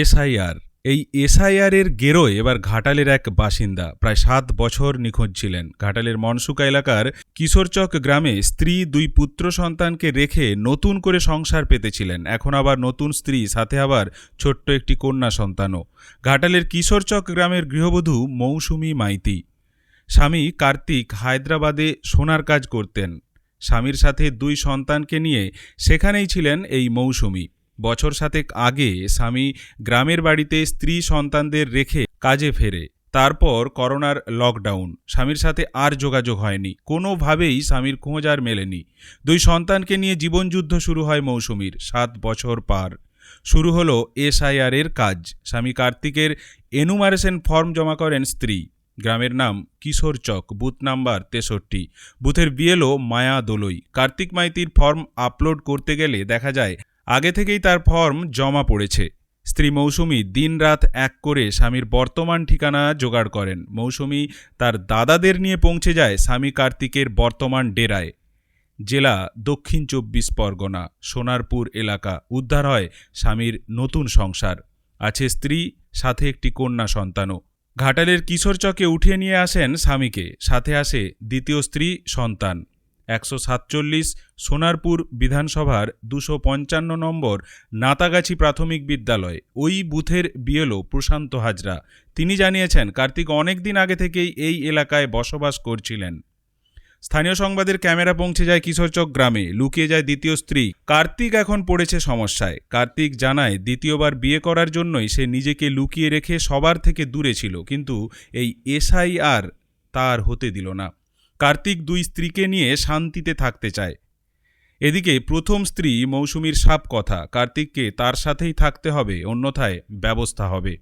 SIR. এই SIR এর গেরোয় এবার ঘাটালের এক বাসিন্দা প্রায় সাত বছর নিখোঁজ ছিলেন। ঘাটালের মনসুকা এলাকার কিশোরচক গ্রামে স্ত্রী, দুই পুত্র সন্তানকে রেখে নতুন করে সংসার পেতেছিলেন। এখন আবার নতুন স্ত্রী, সাথে আবার ছোট্ট একটি কন্যা সন্তানও। ঘাটালের কিশোরচক গ্রামের গৃহবধূ মৌসুমি মাইতি। স্বামী কার্তিক হায়দ্রাবাদে সোনার কাজ করতেন। স্বামীর সাথে দুই সন্তানকে নিয়ে সেখানেই ছিলেন এই মৌসুমী। বছর সাতেক আগে স্বামী গ্রামের বাড়িতে স্ত্রী সন্তানদের রেখে কাজে ফেরে। তারপর করোনার লকডাউন স্বামীর সাথে আর যোগাযোগ হয়নি। কোনোভাবেই স্বামীর খোঁজ আর মেলেনি। দুই সন্তানকে নিয়ে জীবনযুদ্ধ শুরু হয় মৌসুমীর। সাত বছর পার। শুরু হলো এসআইআর এর কাজ। স্বামী কার্তিকের এনুমারেশন ফর্ম জমা করেন স্ত্রী। গ্রামের নাম কিশোর চক, বুথ নাম্বার তেষট্টি। বুথের বিএলও মায়া দোলই। কার্তিক মাইতির ফর্ম আপলোড করতে গেলে দেখা যায় আগে থেকেই তার ফর্ম জমা পড়েছে। স্ত্রী মৌসুমী দিনরাত এক করে স্বামীর বর্তমান ঠিকানা জোগাড় করেন। মৌসুমী তার দাদাদের নিয়ে পৌঁছে যায় স্বামী কার্তিকের বর্তমান ডেরায়। জেলা দক্ষিণ চব্বিশ পরগনা, সোনারপুর এলাকা উদ্ধার হয় স্বামীর নতুন সংসার। আছে স্ত্রী, সাথে একটি কন্যা সন্তানও। ঘাটালের কিশোরচকে উঠিয়ে নিয়ে আসেন স্বামীকে। সাথে আসে দ্বিতীয় স্ত্রী সন্তান। একশো সাতচল্লিশ, সোনারপুর বিধানসভার দুশো পঞ্চান্ন নম্বর নাতাগাছি প্রাথমিক বিদ্যালয়। ওই বুথের বিএলও প্রশান্ত হাজরা। তিনি জানিয়েছেন, কার্তিক অনেক দিন আগে থেকেই এই এলাকায় বসবাস করছিলেন। স্থানীয় সংবাদের ক্যামেরা পৌঁছে যায় কিশোরচক গ্রামে, লুকিয়ে যায় দ্বিতীয় স্ত্রী। কার্তিক এখন পড়েছে সমস্যায়। কার্তিক জানায়, দ্বিতীয়বার বিয়ে করার জন্যই সে নিজেকে লুকিয়ে রেখে সবার থেকে দূরে ছিল, কিন্তু এই এসআইআর তার হতে দিল না। কার্তিক দুই স্ত্রীকে নিয়ে শান্তিতে থাকতে চায়। এদিকে প্রথম স্ত্রী মৌসুমীর সাপ কথা, কার্তিককে তার সাথেই থাকতে হবে, অন্যথায় ব্যবস্থা হবে।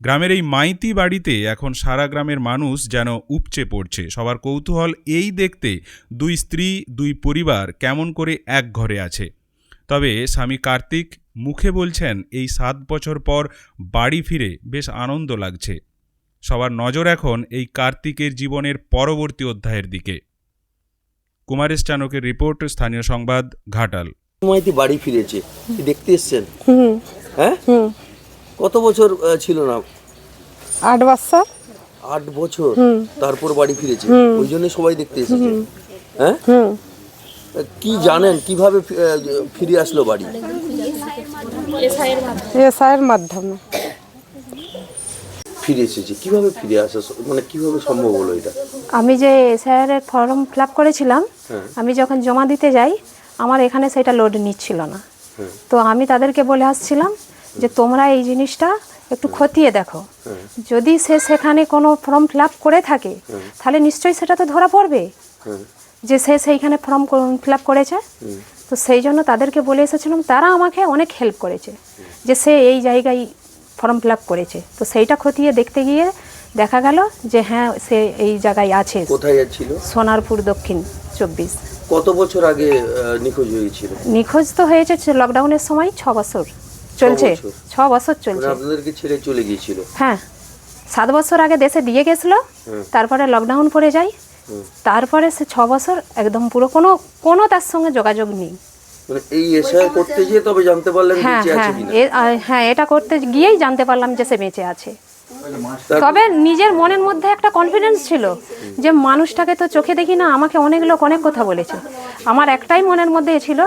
গ্রামের এই মাইতি বাড়িতে এখন সারা গ্রামের মানুষ যেন উপচে পড়ছে। সবার কৌতূহল এই দেখতে দুই স্ত্রী, দুই পরিবার কেমন করে এক ঘরে আছে। তবে স্বামী কার্তিক মুখে বলছেন, এই সাত বছর পর বাড়ি ফিরে বেশ আনন্দ লাগছে। সবার নজর এখন এই কার্তিকের জীবনের পরবর্তী অধ্যায়ের দিকে। কুমারেশ চানকের রিপোর্ট স্থানীয় সংবাদ ঘাটাল। মাইতি বাড়ি ফিরেছে। দেখতে এসছেন? হুম। হ্যাঁ? হুম। কত বছর ছিল না? আট বছর। আট বছর? তারপর বাড়ি ফিরেছে? ওই জন্য সবাই দেখতে এসেছে। হ্যাঁ? হুম। কি জানেন? কীভাবে ফিরে আসলো বাড়ি? এসআইয়ের মাধ্যমে। ফিরে এসেছে। কীভাবে ফিরে আসা স- মানে কীভাবে সম্ভব হলো এটা? আমি যে এসআইআর এর ফর্ম ফিল আপ করেছিলাম হ্যাঁ। আমি যখন জমা দিতে যাই আমার এখানে সেটা লোড নিচ্ছিল না। হ্যাঁ। তো আমি তাদেরকে বলে আসছিলাম যে তোমরা এই জিনিসটা একটু খতিয়ে দেখো। হ্যাঁ। যদি সে সেখানে কোনো ফর্ম ফিল আপ করে থাকে তাহলে নিশ্চয়ই সেটা তো ধরা পড়বে। হ্যাঁ। যে সে সেইখানে ফর্ম ফিল আপ করেছে। তো সেই জন্য তাদেরকে বলে এসেছিলাম তারা আমাকে অনেক হেল্প করেছে। যে সে এই জায়গায় ফর্ম ফিল আপ করেছে। তো সেইটা খতিয়ে দেখতে গিয়ে দেখা গেল যে হ্যাঁ সে এই জায়গায় আছে। কোথায় ছিল সোনারপুর দক্ষিণ চব্বিশ। কত বছর আগে নিখোঁজ হয়েছিল? নিখোঁজ তো হয়েছে লকডাউনের সময় ছ বছর। চলছে। ছ বছর মানে চলছে। আপনাদেরকে ছেড়ে চলে গিয়েছিল? হ্যাঁ। সাত বছর আগে দেশে দিয়ে গেছিল তারপরে লকডাউন পড়ে যায়। তারপরে সে ছ বছর একদম পুরো কোনো কোনো তার সঙ্গে যোগাযোগ নেই। এই এসআই করতে গিয়ে তবে জানতে পারলেন হ্যাঁ বেঁচে আছে হ্যাঁ কিনা। হ্যাঁ এটা করতে গিয়েই জানতে পারলাম যে সে বেঁচে আছে। তবে নিজের মনের মধ্যে একটা কনফিডেন্স ছিল যে মানুষটাকে তো চোখে দেখি না আমাকে অনেক লোক অনেক কথা বলেছে। আমার একটাই মনের মধ্যে ছিল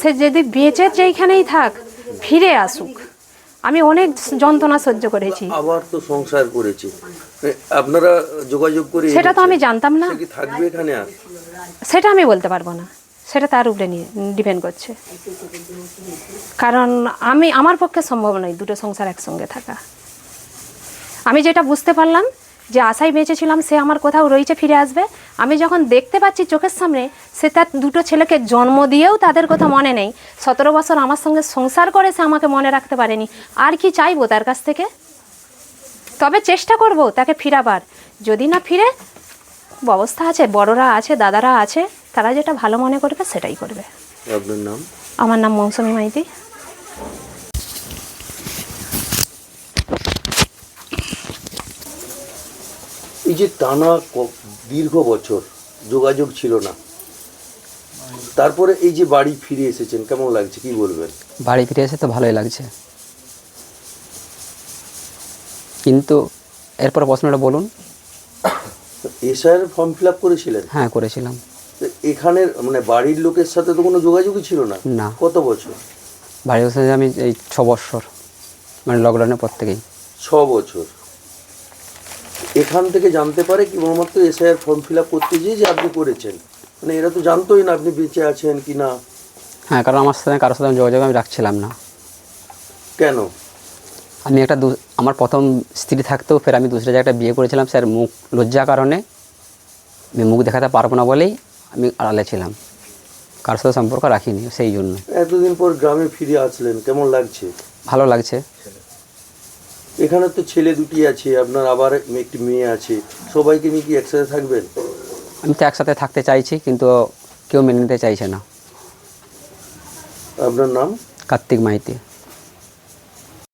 সে যদি বেঁচে যেইখানেই থাক ফিরে আসুক। আমি অনেক যন্ত্রণা সহ্য করেছি। আবার তো সংসার করেছে। মানে আপনারা যোগাযোগ করে সেটা তো আমি জানতাম না। থাকবে এখানে আর? সেটা আমি বলতে পারব না। সেটা তার উপরে ডিপেন্ড করছে। কারণ আমি, আমার পক্ষে সম্ভব নয় দুটো সংসার একসঙ্গে থাকা। আমি যেটা বুঝতে পারলাম যে আশায় বেঁচেছিলাম সে আমার কোথাও রয়েছে, ফিরে আসবে। আমি যখন দেখতে পাচ্ছি চোখের সামনে, সে তার দুটো ছেলেকে জন্ম দিয়েও তাদের কথা মনে নেই। সতেরো বছর আমার সঙ্গে সংসার করে সে আমাকে মনে রাখতে পারেনি। আর কি চাইব তার কাছ থেকে? তবে চেষ্টা করব তাকে ফিরাবার। যদি না ফিরে, ব্যবস্থা আছে, বড়রা আছে, দাদারা আছে। তারা যেটা ভালো মনে করবে সেটাই করবে। আপনার নাম? আমার নাম মৌসুমী মাইতি। এই যে টানা ক- দীর্ঘ বছর যোগাযোগ ছিল না তারপরে এই যে বাড়ি ফিরে এসেছেন কেমন লাগছে কি বলবেন? বাড়ি ফিরে এসে তো ভালোই লাগছে। কিন্তু এরপর প্রশ্নটা বলুন। এসআইয়ের ফর্ম ফিল আপ করেছিলেন? হ্যাঁ করেছিলাম। এখানের মানে বাড়ির লোকের সাথে তো কোনো যোগাযোগই ছিল না? না। কত বছর? বাড়ির সাথে আমি এই ছ বছর মানে লকডাউনের পর থেকেই। ছ বছর। এখান থেকে জানতে পারে কি কেবলমাত্র এসআইআর ফর্ম ফিল আপ করতে গিয়ে যে আপনি করেছেন? মানে এরা তো জানতোই না আপনি বেঁচে আছেন কি না। হ্যাঁ কারণ আমার সাথে কারোর সাথে আমি যোগাযোগ আমি রাখছিলাম না। কেন? আমি একটা আমার প্রথম স্ত্রী থাকতেও ফের আমি দুসরা জায়গাটা বিয়ে করেছিলাম স্যার মুখ লজ্জার কারণে। আমি মুখ দেখাতে পারব না বলেই আমি আড়ালে ছিলাম। কার সাথে সম্পর্ক রাখিনি সেই জন্য। এতদিন পর গ্রামে ফিরে আসলেন কেমন লাগছে? ভালো লাগছে। এখানে তো ছেলে দুটি আছে আপনার আবার একটি মেয়ে আছে। সবাইকে নিয়ে কি একসাথে থাকবেন? আমি তো একসাথে থাকতে চাইছি কিন্তু কেউ মেনে নিতে চাইছে না। আপনার নাম? কার্তিক মাইতি।